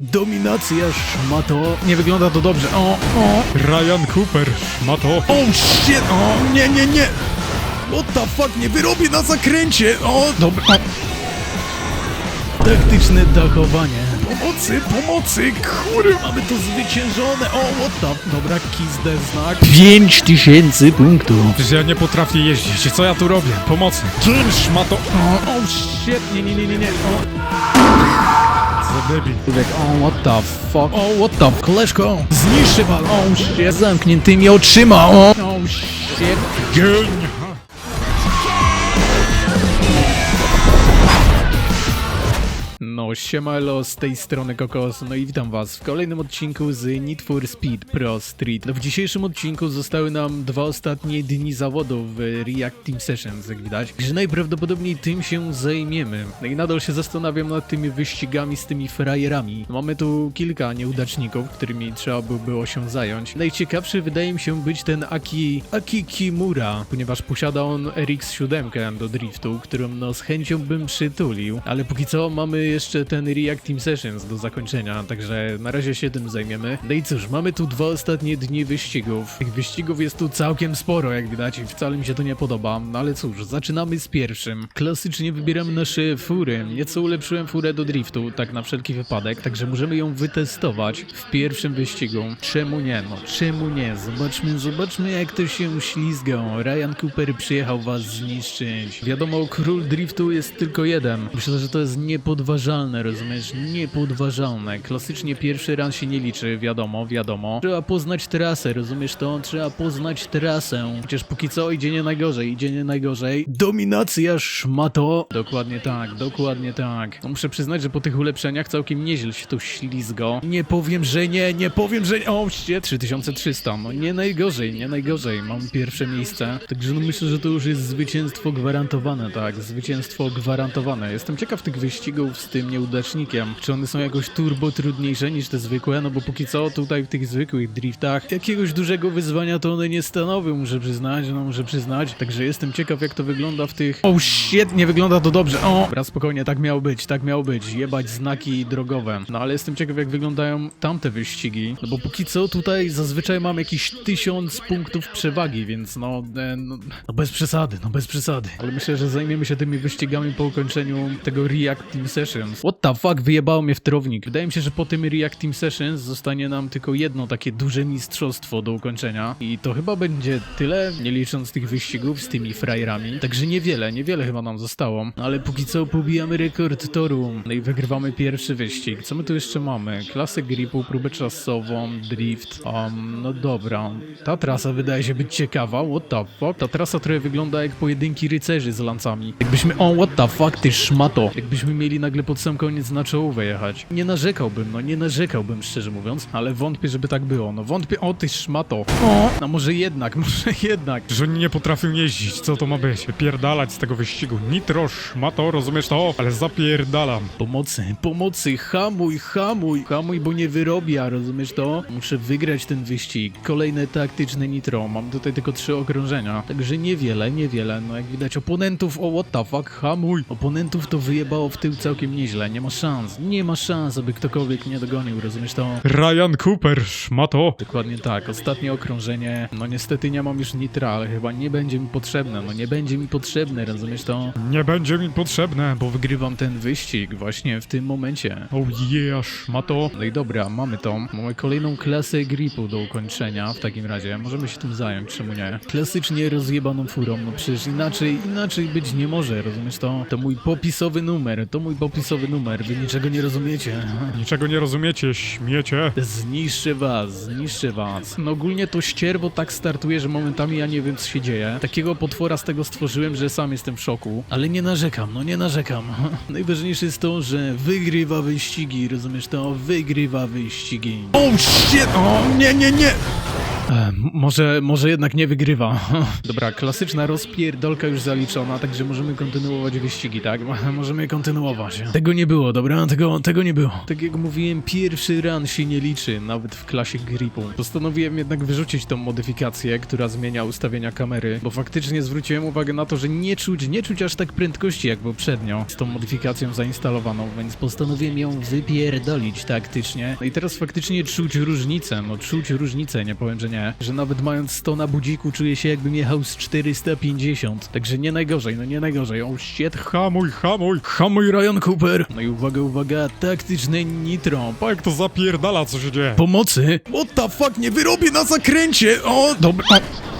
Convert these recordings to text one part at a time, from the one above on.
Dominacja szmato. Nie wygląda to dobrze. O, o. Ryan Cooper, szmato. O, shit. O, nie, nie, nie. What the fuck, nie wyrobię na zakręcie. O, dobra. Taktyczne dachowanie. Pomocy, pomocy, kurwa. Mamy to zwyciężone. O, what the... Dobra, the znak. 5000 punktów. Przecież ja nie potrafię jeździć. Co ja tu robię? Pomocy. Kim szmato? O, o, shit. Nie, nie, nie, nie, nie. O. Debil. Człowiek, o, what the fuck, o, what the, koleżko, zniszczy was, o, z zamkniętymi oczyma, o. Geń. No, siemalo, z tej strony Kokos, no i witam was w kolejnym odcinku z Need for Speed Pro Street. No w dzisiejszym odcinku zostały nam dwa ostatnie dni zawodów w React Team Sessions, jak widać, że najprawdopodobniej tym się zajmiemy. No i nadal się zastanawiam nad tymi wyścigami z tymi frajerami. Mamy tu kilka nieudaczników, którymi trzeba byłoby się zająć. Najciekawszy wydaje mi się być ten Aki, Aki Kimura, ponieważ posiada on RX-7 do driftu, którą no z chęcią bym przytulił, ale póki co mamy jeszcze ten React Team Sessions do zakończenia, także na razie się tym zajmiemy. No i cóż, mamy tu dwa ostatnie dni wyścigów. Tych wyścigów jest tu całkiem sporo, jak widać, i wcale mi się to nie podoba, no ale cóż, zaczynamy z pierwszym. Klasycznie wybieramy nasze fury. Nieco ulepszyłem furę do driftu, tak na wszelki wypadek, także możemy ją wytestować w pierwszym wyścigu. Czemu nie? No, czemu nie? Zobaczmy, zobaczmy jak to się ślizga. Ryan Cooper przyjechał was zniszczyć. Wiadomo, król driftu jest tylko jeden. Myślę, że to jest niepodważalne, rozumiesz? Niepodważalne. Klasycznie pierwszy ran się nie liczy, wiadomo, wiadomo. Trzeba poznać trasę, rozumiesz to? Trzeba poznać trasę. Chociaż póki co idzie nie najgorzej, idzie nie najgorzej. Dominacja szmato. Dokładnie tak, dokładnie tak. No, muszę przyznać, że po tych ulepszeniach całkiem nieźle się tu ślizgo. Nie powiem, że nie, nie powiem, że nie. O, shit, 3300. No nie najgorzej, nie najgorzej. Mam pierwsze miejsce. Także no myślę, że to już jest zwycięstwo gwarantowane, tak. Zwycięstwo gwarantowane. Jestem ciekaw tych wyścigów z tym nieudacznikiem. Czy one są jakoś turbo trudniejsze niż te zwykłe? No bo póki co tutaj w tych zwykłych driftach jakiegoś dużego wyzwania to one nie stanowią, muszę przyznać, no muszę przyznać. Także jestem ciekaw jak to wygląda w tych... O, shit, nie wygląda to dobrze. O, dobra, spokojnie, tak miało być, tak miało być. Jebać znaki drogowe. No ale jestem ciekaw jak wyglądają tamte wyścigi. No bo póki co tutaj zazwyczaj mam jakieś tysiąc punktów przewagi, więc no, e, no, no bez przesady, no bez przesady. Ale myślę, że zajmiemy się tymi wyścigami po ukończeniu tego React Team Sessions. What the fuck, wyjebało mnie w trownik. Wydaje mi się, że po tym React Team Sessions zostanie nam tylko jedno takie duże mistrzostwo do ukończenia. I to chyba będzie tyle, nie licząc tych wyścigów z tymi frajerami. Także niewiele, niewiele chyba nam zostało. Ale póki co pobijamy rekord toru. No i wygrywamy pierwszy wyścig. Co my tu jeszcze mamy? Klasę gripu, próbę czasową, drift. Um, no dobra. Ta trasa wydaje się być ciekawa. What the fuck? Ta trasa trochę wygląda jak pojedynki rycerzy z lancami. Jakbyśmy... O, what the fuck, ty szmato. Jakbyśmy mieli nagle pod sam koniec na czołówę jechać. Nie narzekałbym, no nie narzekałbym, szczerze mówiąc. Ale wątpię, żeby tak było. No wątpię... O, ty szmato. O, no może jednak, może jednak. Że oni nie potrafią jeździć. Co to ma być? Pierdalać z tego wyścigu. Nitro, szmato, rozumiesz to? Ale zapierdalam. Pomocy, pomocy, hamuj, hamuj, hamuj, bo nie wyrobia, rozumiesz to? Muszę wygrać ten wyścig. Kolejne taktyczne nitro, mam tutaj tylko trzy okrążenia, także niewiele, niewiele. No jak widać oponentów, o what the fuck, hamuj. Oponentów to wyjebało w tył całkiem nieźle, nie ma szans, nie ma szans, aby ktokolwiek mnie dogonił, rozumiesz to? Ryan Cooper, szmato. Dokładnie tak, ostatnie okrążenie, no niestety nie mam już nitra, ale chyba nie będzie mi potrzebne, no nie będzie mi potrzebne, rozumiesz to? Nie będzie mi potrzebne, bo... Bo wygrywam ten wyścig właśnie w tym momencie. Oh yeah, szmato. No i dobra, mamy to. Mamy kolejną klasę gripu do ukończenia w takim razie. Możemy się tym zająć, czemu nie? Klasycznie rozjebaną furą, no przecież inaczej, inaczej być nie może, rozumiesz to? To mój popisowy numer, to mój popisowy numer, wy niczego nie rozumiecie. Niczego nie rozumiecie, śmiecie. Zniszczę was, zniszczę was. No ogólnie to ścierwo tak startuje, że momentami ja nie wiem co się dzieje. Takiego potwora z tego stworzyłem, że sam jestem w szoku. Ale nie narzekam, no nie narzekam. Najważniejsze jest to, że wygrywa wyścigi, rozumiesz to? Wygrywa wyścigi. Oh shit! O, nie, nie, nie! E, może, może jednak nie wygrywa. Dobra, klasyczna rozpierdolka już zaliczona, także możemy kontynuować wyścigi, tak? Możemy kontynuować. Tego nie było, dobra? Tego, tego nie było. Tak jak mówiłem, pierwszy run się nie liczy, nawet w klasie gripu. Postanowiłem jednak wyrzucić tą modyfikację, która zmienia ustawienia kamery, bo faktycznie zwróciłem uwagę na to, że nie czuć, nie czuć aż tak prędkości jak poprzednio z tą modyfikacją zainstalowaną, więc postanowiłem ją wypierdolić taktycznie. No i teraz faktycznie czuć różnicę, no czuć różnicę, nie powiem, że nie. Że nawet mając 100 na budziku czuję się jakbym jechał z 450, także nie najgorzej, no nie najgorzej. Oh shit, Hamuj, hamuj! hamuj Ryan Cooper! No i uwaga, uwaga, taktyczne nitro. Pa, jak to zapierdala, co się dzieje? Pomocy! What the fuck, nie wyrobię na zakręcie! O, dobra. O.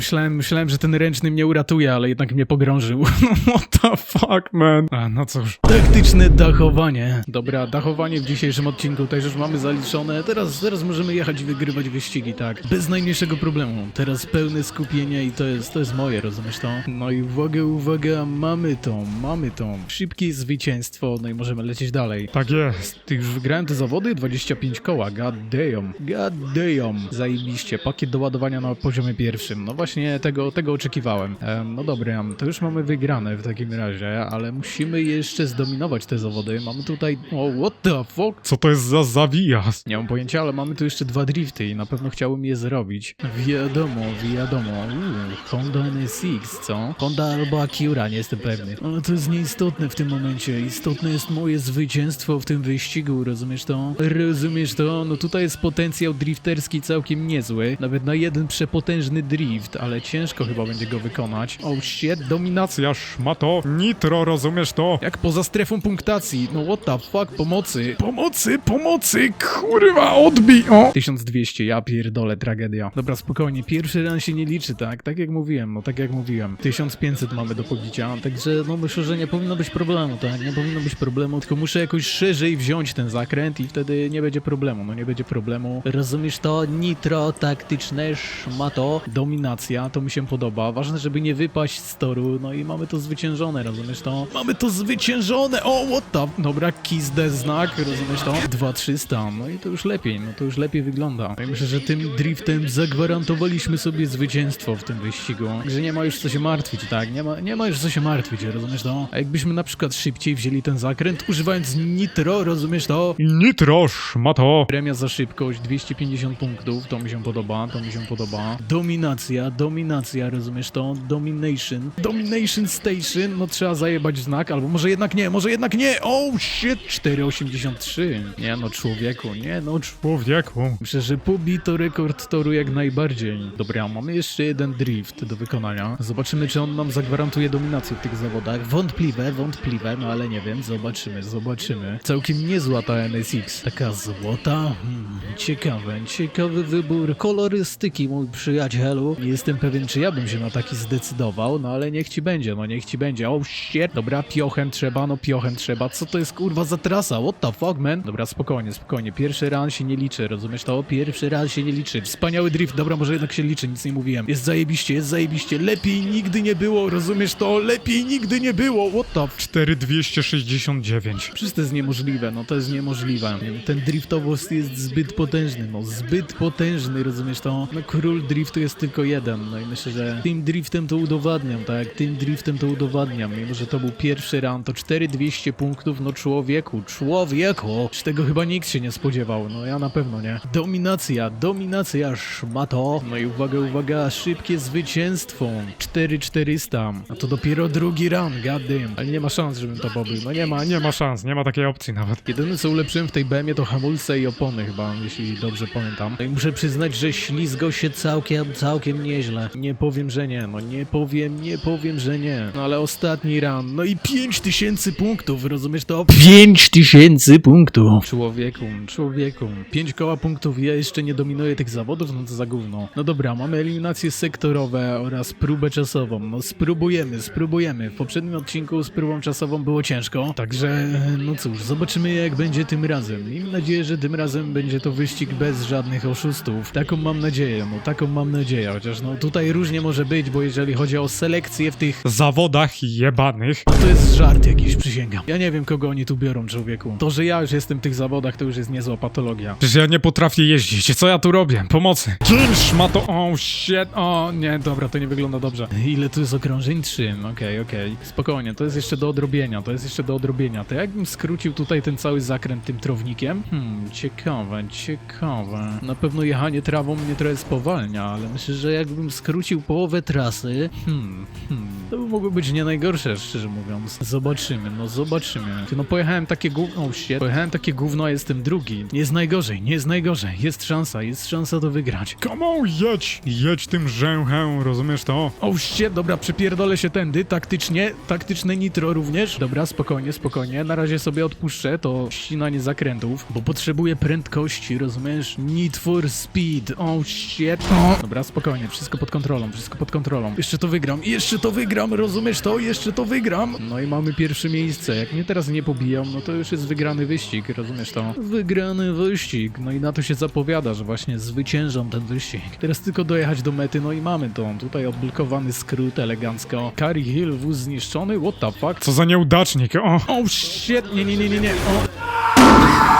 Myślałem, myślałem, że ten ręczny mnie uratuje, ale jednak mnie pogrążył. What the fuck, man? A, no cóż. Taktyczne dachowanie. Dobra, dachowanie w dzisiejszym odcinku też już mamy zaliczone. Teraz, teraz możemy jechać i wygrywać wyścigi, tak. Bez najmniejszego problemu. Teraz pełne skupienie i to jest, to jest moje, rozumiesz to? No i uwaga, uwaga, mamy to, mamy to. Szybkie zwycięstwo, no i możemy lecieć dalej. Tak jest. Ty już wygrałem te zawody? 25 koła, god damn. God damn. Zajebiście, pakiet do ładowania na poziomie pierwszym. No właśnie tego, tego oczekiwałem. Em, no dobra, to już mamy wygrane w takim razie, ale musimy jeszcze zdominować te zawody. Mamy tutaj... O, what the fuck? Co to jest za zawijas? Nie mam pojęcia, ale mamy tu jeszcze dwa drifty i na pewno chciałbym je zrobić. Wiadomo, wiadomo. Uuu, Honda NSX, co? Honda albo Acura, nie jestem pewny. Ale to jest nieistotne w tym momencie. Istotne jest moje zwycięstwo w tym wyścigu, rozumiesz to? Rozumiesz to? No tutaj jest potencjał drifterski całkiem niezły. Nawet na jeden przepotężny drift, ale ciężko chyba będzie go wykonać. Oh shit, dominacja. Szmato. Nitro, rozumiesz to? Jak poza strefą punktacji. No what the fuck, pomocy. Pomocy, pomocy, kurwa, odbij, o! 1200, ja pierdolę, tragedia. Dobra, spokojnie, pierwszy ran się nie liczy, tak? Tak jak mówiłem, no tak jak mówiłem. 1500 mamy do pobicia, także no myślę, że nie powinno być problemu, tak? Nie powinno być problemu, tylko muszę jakoś szerzej wziąć ten zakręt i wtedy nie będzie problemu, no nie będzie problemu. Rozumiesz to? Nitro, taktyczne, szmato, dominacja, to mi się podoba. Ważne, żeby nie wypaść z toru, no i mamy to zwyciężone, rozumiesz to? Mamy to zwyciężone! O, what the... Dobra, kiss the znak, rozumiesz to? 2300, no i to już lepiej, no to już lepiej wygląda. I myślę, że tym driftem zagwarantowaliśmy sobie zwycięstwo w tym wyścigu. Że nie ma już co się martwić, tak? Nie ma, nie ma już co się martwić, rozumiesz to? A jakbyśmy na przykład szybciej wzięli ten zakręt, używając nitro, rozumiesz to? Nitro, szmato. Premia za szybkość, 250 punktów, to mi się podoba, to mi się podoba. Dominacja, dominacja, rozumiesz to? Domination. Domination Station, no trzeba zajebać znak, albo może jednak nie, może jednak nie! Oh shit! 4,83. Nie no, człowieku, nie no, człowieku. Myślę, że pobito rekord toru jak najbardziej. Dobra, mamy jeszcze jeden drift do wykonania. Zobaczymy, czy on nam zagwarantuje dominację w tych zawodach. Wątpliwe, wątpliwe, no ale nie wiem, zobaczymy, zobaczymy. Całkiem niezła ta NSX. Taka złota? Hmm, ciekawe, ciekawy wybór kolorystyki, mój przyjacielu. Nie jestem pewien, czy ja bym się na taki zdecydował, no ale niech ci będzie, no niech ci będzie. Oh shit! Dobra, piochem trzeba, no piochem trzeba. Co to jest kurwa za trasa? What the fuck, man? Dobra, spokojnie, spokojnie. Pierwszy ran się nie liczy, rozumiesz to? Pierwszy raz się nie liczy. Wspaniały drift, dobra, może jednak się liczy, nic nie mówiłem. Jest zajebiście, jest zajebiście. Lepiej nigdy nie było, rozumiesz to? Lepiej nigdy nie było, what the f... 4269. Przecież to jest niemożliwe, no to jest niemożliwe. Ten driftowost jest zbyt potężny, no zbyt potężny, rozumiesz to? No król driftu jest tylko jeden, no i myślę, że tym driftem to udowadniam, tak? Tym driftem to udowadniam, mimo że to był pierwszy round, to 4200 punktów, no człowieku, człowieku! Czy tego chyba nikt się nie spodziewał, no ja na pewno nie. Dominacja, dominacja, szmato! No i uwaga, uwaga, szybkie zwycięstwo, 4400, a to dopiero drugi round, goddamn. Ale nie ma szans, żebym to pobył, no nie ma, nie Nie ma szans, nie ma takiej opcji nawet. Jedyne co ulepszyłem w tej BM to hamulce i opony chyba, jeśli dobrze pamiętam. No i muszę przyznać, że ślizgo się całkiem, całkiem nieźle. Nie powiem, że nie, no nie powiem, nie powiem, że nie. No ale ostatni ran, no i 5000 punktów, rozumiesz to? 5000 punktów! Człowieku, człowieku. 5 koła punktów, ja jeszcze nie dominuję tych zawodów, no to za gówno. No dobra, mamy eliminacje sektorowe oraz próbę czasową. No spróbujemy, spróbujemy. W poprzednim odcinku z próbą czasową było ciężko, także no cóż, zobaczymy jak będzie tym razem. Miejmy nadzieję, że tym razem będzie to wyścig bez żadnych oszustów. Taką mam nadzieję, no taką mam nadzieję, chociaż no no tutaj różnie może być, bo jeżeli chodzi o selekcję w tych Zawodach jebanych. no to jest żart jakiś, przysięgam. Ja nie wiem, kogo oni tu biorą, człowieku. To, że ja już jestem w tych zawodach, to już jest niezła patologia. Przecież ja nie potrafię jeździć. Co ja tu robię? Pomocy. Kim szmato... O, shit. O, nie, dobra, to nie wygląda dobrze. Ile tu jest okrążeń? Trzy. Okej, okej. Spokojnie, to jest jeszcze do odrobienia, to jest jeszcze do odrobienia. To jakbym skrócił tutaj ten cały zakręt tym trownikiem? Hmm, ciekawe, ciekawe. Na pewno jechanie trawą mnie trochę spowalnia, ale myślę, że jakbym skrócił połowę trasy, hmm, hmm, to by mogło być nie najgorsze, szczerze mówiąc. Zobaczymy, no zobaczymy. No pojechałem takie gówno, oh shit, pojechałem takie gówno, a jestem drugi. Nie jest najgorzej, nie jest najgorzej. Jest szansa, jest szansa to wygrać. Come on, jedź. Jedź tym rzęchem, rozumiesz to? O, shit, dobra, przypierdolę się tędy, taktycznie, taktyczne nitro również. Dobra, spokojnie, spokojnie, na razie sobie odpuszczę to ścinanie zakrętów, bo potrzebuję prędkości, rozumiesz? Need for speed, o, shit. Dobra, spokojnie, wszystko pod kontrolą, wszystko pod kontrolą. Jeszcze to wygram, jeszcze to wygram, rozumiesz to? Jeszcze to wygram. No i mamy pierwsze miejsce, jak mnie teraz nie pobiją, no to już jest wygrany wyścig, rozumiesz to? Wygrany wyścig, no i na to się zapowiada, że właśnie zwyciężam ten wyścig. Teraz tylko dojechać do mety, no i mamy to. Tutaj odblokowany skrót elegancko. Carry Hill, wóz zniszczony, what the fuck? Co za nieudacznik. O, Oh shit, nie, nie, nie, nie, nie, o,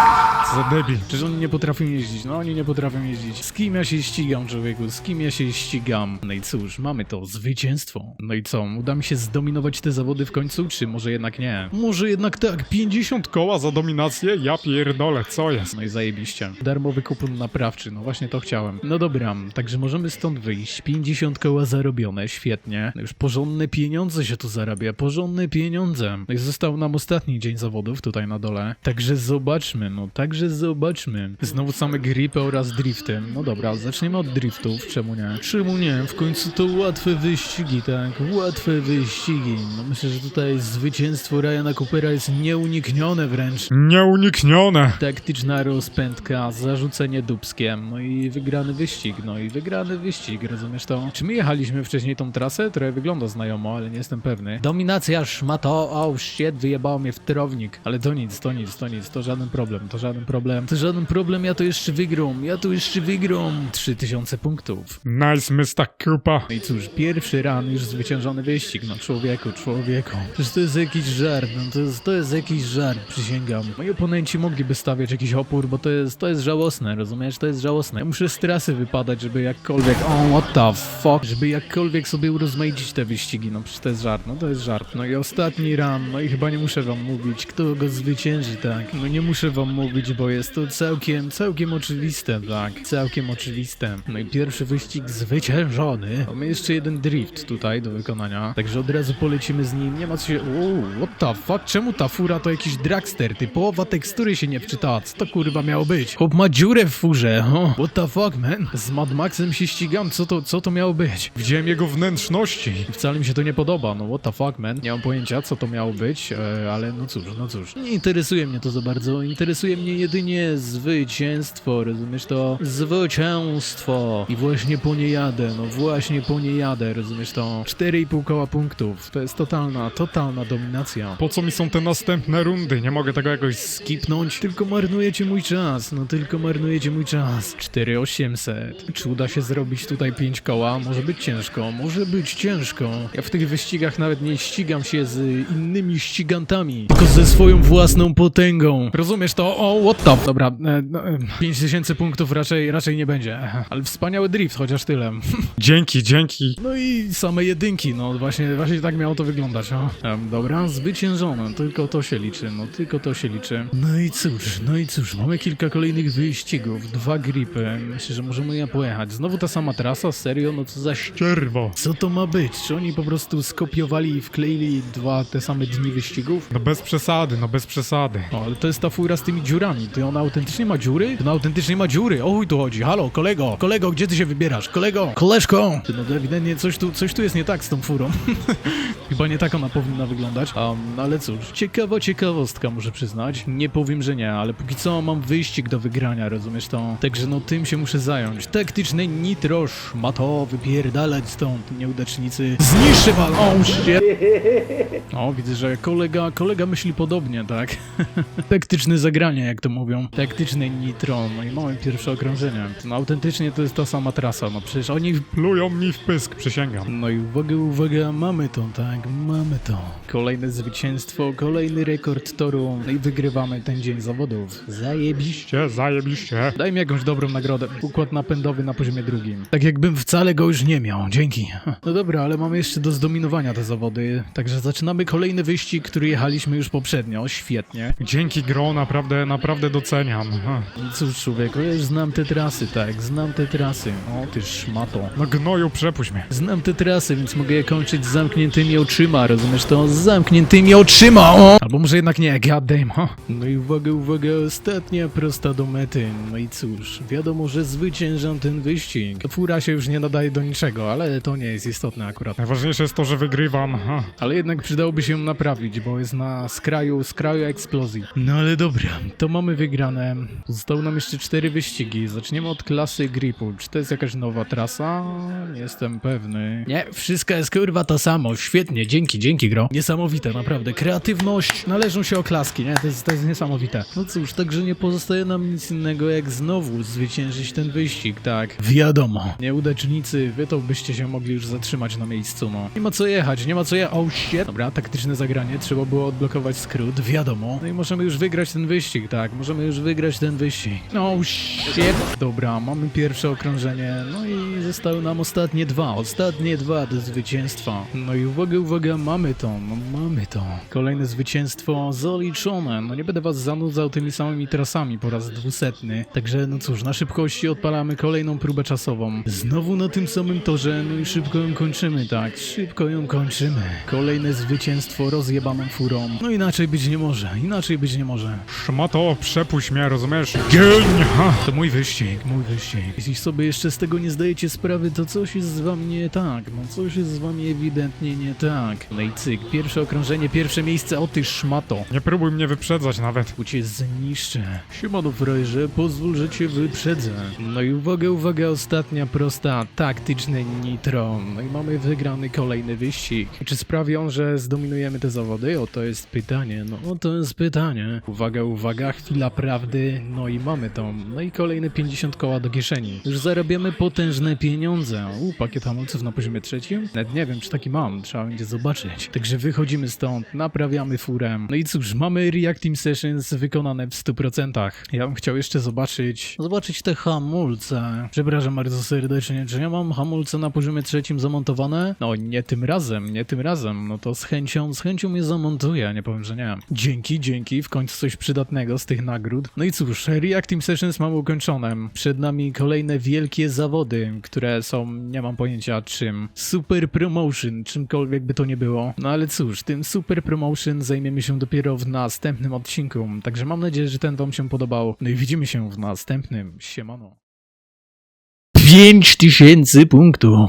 za debil. Przecież oni nie potrafią jeździć, no oni nie potrafią jeździć. Z kim ja się ścigam, człowieku, z kim ja się ścigam? No i cóż, mamy to, zwycięstwo. No i co, uda mi się zdominować te zawody w końcu, czy może jednak nie? Może jednak tak, 50 Koła za dominację? Ja pierdolę, co jest? No i zajebiście. Darmowy kupon naprawczy, no właśnie to chciałem. No dobra, także możemy stąd wyjść. 50 koła zarobione, świetnie. No już porządne pieniądze się tu zarabia, porządne pieniądze. No i został nam ostatni dzień zawodów tutaj na dole. Także zobaczmy, no także zobaczmy. Znowu same gripy oraz drifty. No dobra, zaczniemy od driftów, czemu nie? Czemu nie? W końcu to łatwe wyścigi, tak? Łatwe wyścigi. No myślę, że tutaj zwycięstwo Ryana Coopera jest nieuniknione wręcz. Nieuniknione. Taktyczna rozpędka, zarzucenie dubskiem, no i wygrany wyścig, no i wygrany wyścig, rozumiesz to? Czy my jechaliśmy wcześniej tą trasę? Trochę wygląda znajomo, ale nie jestem pewny. Dominacja szmato, oh shit, wyjebało mnie w trownik. Ale to nic, to nic, to nic, to żaden problem, to żaden problem. To żaden problem, ja to jeszcze wygram, ja to jeszcze wygram. 3000 punktów. Nice, Mr. Kupa. No i cóż, pierwszy ran, już zwyciężony wyścig, no człowieku, człowieku. Przecież to jest jakiś żart, no to jest, to jest jakiś żart, przysięgam. Moi oponenci mogliby stawiać jakiś opór, bo to jest, to jest żałosne, rozumiesz? To jest żałosne. Ja muszę z trasy wypadać, żeby jakkolwiek, oh what the fuck, żeby jakkolwiek sobie urozmaicić te wyścigi, no przecież to jest żart, no to jest żart. No i ostatni ran, no i chyba nie muszę wam mówić, kto go zwycięży, tak? No nie muszę wam mówić, bo jest to całkiem, całkiem oczywiste, tak? Całkiem oczywiste. No i pierwszy wyścig zwyciężony. Mamy jeszcze jeden drift tutaj do wykonania, także od razu polecimy z nim, nie ma co się... Uuu, what the fuck, czemu ta fura to jakiś dragster, ty połowa tekstury się nie wczytała, co to kurwa miało być? Chłop ma dziurę w furze, oh, what the fuck, man? Z Mad Maxem się ścigam, co to, co to miało być? Widziałem jego wnętrzności. Wcale mi się to nie podoba, no what the fuck, man? Nie mam pojęcia, co to miało być, e, ale no cóż, no cóż. Nie interesuje mnie to za bardzo, interesuje mnie jedynie zwycięstwo, rozumiesz to? Zwycięstwo! I właśnie po nie jadę, no właśnie po nie jadę, rozumiesz to? 4,5 koła punktów, to jest totalna, totalna dominacja. Po co mi są te następne rundy? Nie mogę tego jakoś... Skipnąć? Tylko marnujecie mój czas, no tylko marnujecie mój czas. 4800. Czy uda się zrobić tutaj 5 koła? Może być ciężko, może być ciężko. Ja w tych wyścigach nawet nie ścigam się z innymi ścigantami, tylko ze swoją własną potęgą. Rozumiesz to? O, what the... Dobra, e, no, e, 5000 punktów raczej, raczej nie będzie. Ale wspaniały drift, chociaż tyle. Dzięki, dzięki. No i same jedynki, no właśnie, właśnie tak miało to wyglądać, o. Em, dobra, zwyciężone, tylko to się liczy, no tylko to się liczy. No i cóż, no i cóż, mamy kilka kolejnych wyścigów, dwa gripy, myślę, że możemy je pojechać. Znowu ta sama trasa, serio, no co za ś... Czerwo. Co to ma być? Czy oni po prostu skopiowali i wkleili dwa te same dni wyścigów? No bez przesady, no bez przesady. O, ale to jest ta fura z tymi dziurami. Ty ona autentycznie ma dziury? Ona autentycznie ma dziury. O chuj tu chodzi. Halo, kolego, kolego, gdzie ty się wybierasz? Kolego, koleżko! Ty, no to ewidentnie coś tu, coś tu jest nie tak z tą furą. Chyba nie tak ona powinna wyglądać. Um, ale cóż, ciekawa ciekawostka muszę przyznać. Nie powiem, że nie, ale póki co mam wyścig do wygrania, rozumiesz to? Także no tym się muszę zająć. Taktyczny nitroż ma to wypierdalać stąd, nieudacznicy. Zniszczy wal! O, shit! O, widzę, że kolega, kolega myśli podobnie, tak? Taktyczne zagranie, jak to mówią. Taktyczne nitro, no i mamy pierwsze okrążenie. No autentycznie to jest ta sama trasa, no przecież oni... Plują mi w pysk, przysięgam. No i uwaga, uwaga, mamy to, tak, mamy to. Kolejne zwycięstwo, kolejny rekord toru, no i wygrywamy ten dzień zawodów. Zajebiście. Cie, zajebiście. Daj mi jakąś dobrą nagrodę. Układ napędowy na poziomie drugim. Tak jakbym wcale go już nie miał. Dzięki. No dobra, ale mamy jeszcze do zdominowania te zawody. Także zaczynamy kolejny wyścig, który jechaliśmy już poprzednio. Świetnie. Dzięki gro, naprawdę, naprawdę doceniam. Ha. I cóż, człowieku, ja już znam te trasy, tak. Znam te trasy. O, ty szmato. No gnoju, przepuść mnie. Znam te trasy, więc mogę je kończyć z zamkniętymi oczyma, rozumiesz to? Z zamkniętymi oczyma! O! Albo może jednak nie, goddamn, ha? No i uwaga, uwaga, ostatnia prosta do mety. No i cóż, wiadomo, że zwyciężam ten wyścig. Fura się już nie nadaje do niczego, ale to nie jest istotne akurat. Najważniejsze jest to, że wygrywam. Ha. Ale jednak przydałoby się ją naprawić, bo jest na skraju, skraju eksplozji. No ale dobra, to mamy wygrane. Zostały nam jeszcze cztery wyścigi. Zaczniemy od klasy gripu. Czy to jest jakaś nowa trasa? Nie jestem pewny. Nie, wszystko jest kurwa to samo. Świetnie, dzięki, dzięki gro. Niesamowite, naprawdę. Kreatywność, należą się oklaski, nie? To jest, to jest niesamowite. No cóż, także nie pozostaje nam nic innego jak znowu zwyciężyć ten wyścig, tak? Wiadomo. Nieudacznicy, wy to byście się mogli już zatrzymać na miejscu, no. Nie ma co jechać, nie ma co jechać. Oh shit. Dobra, taktyczne zagranie, trzeba było odblokować skrót, wiadomo. No i możemy już wygrać ten wyścig, tak? Możemy już wygrać ten wyścig. No shit. Dobra, mamy pierwsze okrążenie, no i zostały nam ostatnie dwa, ostatnie dwa do zwycięstwa. No i uwaga, uwaga, mamy to, no mamy to. Kolejne zwycięstwo zaliczone. No nie będę was zanudzał tymi samymi trasami po raz dwusetny. Także no cóż, na szybkości odpalamy kolejną próbę czasową. Znowu na tym samym torze, no i szybko ją kończymy, tak, szybko ją kończymy. Kolejne zwycięstwo rozjebaną furą. No inaczej być nie może, inaczej być nie może. Szmato, przepuść mnie, rozumiesz? Gień! Ha. To mój wyścig, mój wyścig. Jeśli sobie jeszcze z tego nie zdajecie sprawy, to coś jest z wami nie tak. No coś jest z wami ewidentnie nie tak. No i cyk, pierwsze okrążenie, pierwsze miejsce, o ty szmato. Nie próbuj mnie wyprzedzać nawet. Bo cię zniszczę. Siemano frajerze, pozwól, że cię wyprzedzę. No i uwaga, uwaga, ostatnia prosta, taktyczne nitro. No i mamy wygrany kolejny wyścig. Czy sprawią, że zdominujemy te zawody? O, to jest pytanie, no o, to jest pytanie. Uwaga, uwaga, chwila prawdy, no i mamy to. No i kolejne 50 koła do kieszeni. Już zarabiamy potężne pieniądze. U, pakiet hamulców na poziomie trzecim? Nawet nie wiem, czy taki mam, trzeba będzie zobaczyć. Także wychodzimy stąd, naprawiamy furę. No i cóż, mamy React Team Sessions wykonane w 100%. Ja bym chciał jeszcze zobaczyć, zobaczyć te hamulce. Przepraszam bardzo serdecznie, czy ja mam hamulce na poziomie trzecim zamontowane? No nie tym razem, nie tym razem. No to z chęcią, z chęcią je zamontuję, nie powiem, że nie. Dzięki, dzięki, w końcu coś przydatnego z tych nagród. No i cóż, React Team Sessions mamy ukończone. Przed nami kolejne wielkie zawody, które są, nie mam pojęcia czym. Super Promotion, czymkolwiek by to nie było. No ale cóż, tym Super Promotion zajmiemy się dopiero w następnym odcinku. Także mam nadzieję, że ten wam się podobał. No i widzimy się w następnym. Siemano. 5000 punktów.